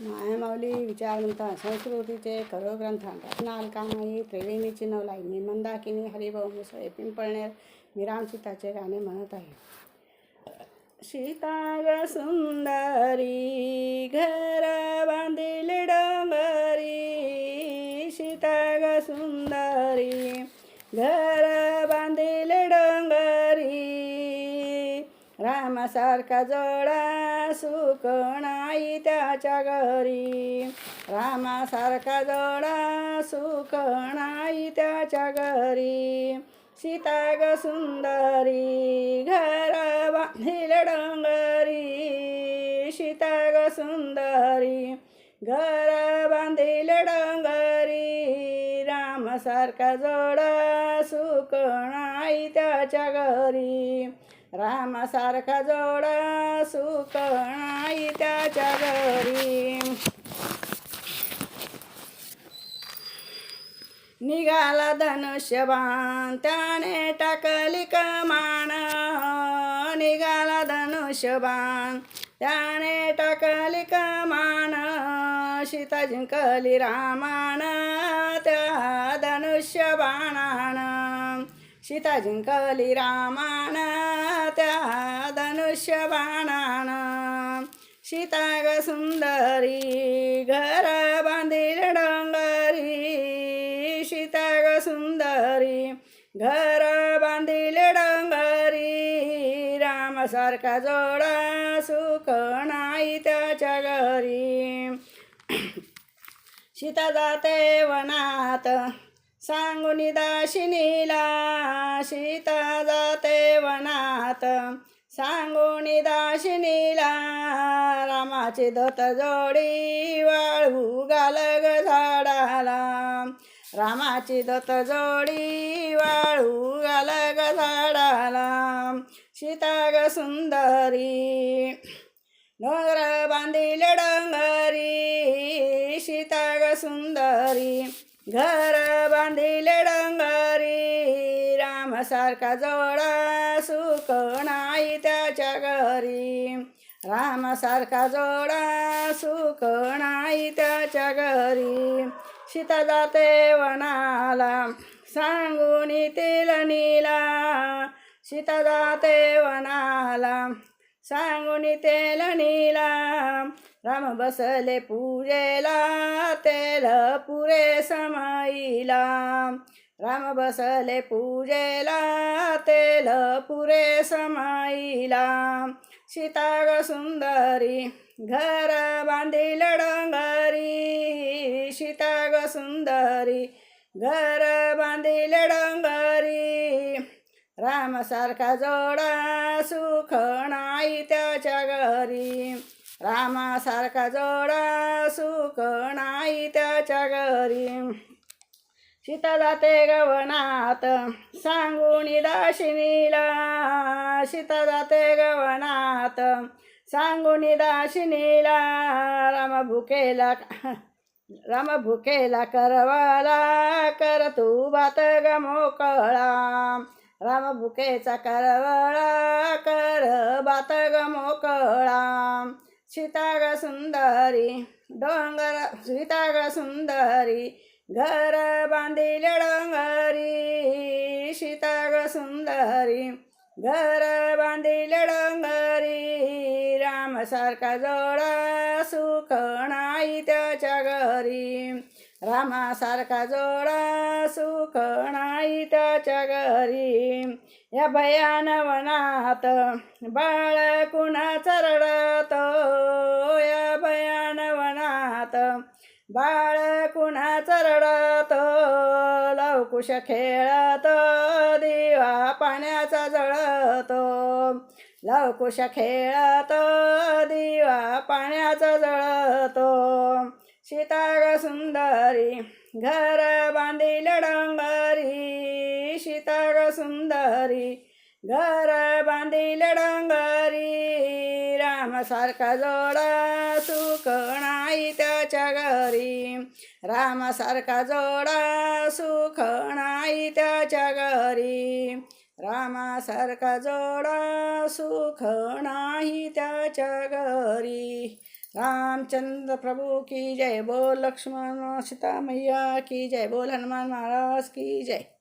मायामाऊली विचारवंत संस्कृतीचे खरो ग्रंथ रत्नाल कामाई नवलाई चिनवलाई मंदाकिनी हरिभाऊ मुसळे पिंपळनेर विराम सीताचे गाणे म्हणत आहे. सीता ग सुंदरी घर बांधिल डोंगरी सीता ग सुंदरी घर रामासारखा जोडा सुख नाही त्याच्या घरी? रामासारखा जोडा सुख नाही त्याच्या घरी? सीता ग सुंदरी घर बांधील डोंगरी. सीता ग सुंदरी घर बांधील डोंगरी. रामासारखा जोडा सुख नाही त्याच्या घरी? रामासारखा जोडा सुख नाही त्याच्या घरी. निघाला धनुष्यबाण त्याने टाकली कमान. निघाला धनुष्यबाण त्याने टाकली कमान. सीता जिंकली रामान त्या धनुष्यबाणान. सीता जिंकली रामान त्या धनुष्यबाणानं ग सुंदरी घर बांधील डोंगरी सीता ग सुंदरी घर बांधील डोंगरी रामसारखा जोडा सुख नाही त्याच्या घरी सीता जाते वनात सांगून दाशिनीला सीता जाते वनात सांगून दाशिनीला रामाची दत जोडी वाळू गालग झाडाला. रामाची दत जोडी वाळू गालग झाडाला. सीता ग सुंदरी डोंगर बांधिल डोंगरी सीता ग सुंदरी घर बांधी रामासारखा जोडा सुख नाही त्याच्या घरी? रामासारखा जोडा सुख नाही त्याच्या घरी? सीता जाते वनाला सांगून तेल नीला. सीता जाते वनाला सांगून तेल नीला. राम बसले पूजेला तेल पुरे समाईला. राम बसले पूजेला तेल पुरे समाईला. सीताग ग सुंदरी घर बांधील डोंगरी. सीताग ग सुंदरी घर बांधील डोंगरी. रामासारखा जोडा सुख नाही त्याच्या घरी. रामासारखा जोडा सुख नाही त्याच्या घरी. सीता जाते गवनात सांगून दाशिनीला. सीता जाते गवनात सांगून दाशिनीला. राम भुकेला राम भुकेला करवाला. कर तू भात ग मोकळा. राम भुकेचा करवळा कर भात ग मोकळा. सीता ग सुंदरी डोंगर सीता ग सुंदरी घर बांधिल डोंगरी सीता ग सुंदरी. घर बांधिल डोंगरी रामासारखा जोडा सुख नाही त्याच्या घरी. रामासारखा जोडा सुख नाही त्याच्या घरी. या भयानवनात बाळ कुणाचं रडत? या भयान बाळ कुणा चरडत लवकुश खेळत दिवा पाण्याचा जळतो. लवकुश खेळत दिवा पाण्याचा जळतो. शीताग सुंदरी घर बांधील डोंगरी. शीताग सुंदरी घर बांधील डोंगरी. रामासारखा जोडा सुख नाही त्याच्या घरी. रामासारखा जोडा सुख नाही त्याच्या घरी. रामासारखा जोडा सुख नाही त्याच्या घरी. रामचंद्र प्रभु की जय बोल लक्ष्मण सीता मैया की जय बोल हनुमान महाराज की जय.